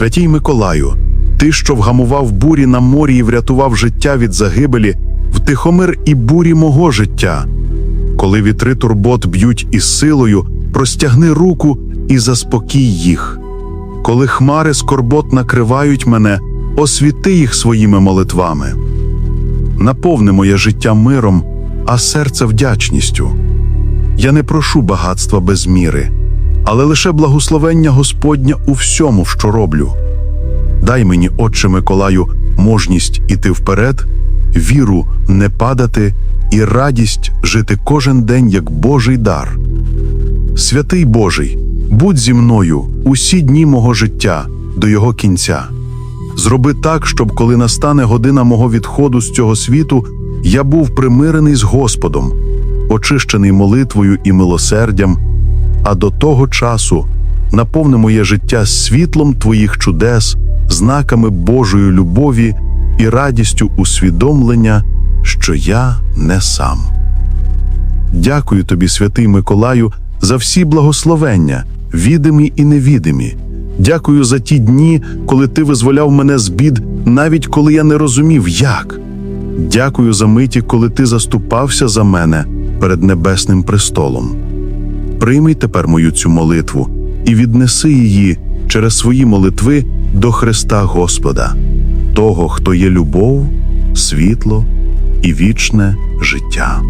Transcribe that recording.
Святій Миколаю, ти, що вгамував бурі на морі і врятував життя від загибелі, втихомир і бурі мого життя. Коли вітри турбот б'ють із силою, простягни руку і заспокій їх. Коли хмари скорбот накривають мене, освіти їх своїми молитвами. Наповни моє життя миром, а серце вдячністю. Я не прошу багатства без міри, але лише благословення Господня у всьому, що роблю. Дай мені, Отче Миколаю, можність іти вперед, віру не падати і радість жити кожен день як Божий дар. Святий Божий, будь зі мною усі дні мого життя до його кінця. Зроби так, щоб коли настане година мого відходу з цього світу, я був примирений з Господом, очищений молитвою і милосердям, а до того часу наповни моє життя світлом Твоїх чудес, знаками Божої любові і радістю усвідомлення, що я не сам. Дякую тобі, святий Миколаю, за всі благословення, відимі і невідимі. Дякую за ті дні, коли ти визволяв мене з бід, навіть коли я не розумів, як. Дякую за миті, коли ти заступався за мене перед небесним престолом. Прийми тепер мою цю молитву і віднеси її через свої молитви до Христа Господа, того, хто є любов, світло і вічне життя.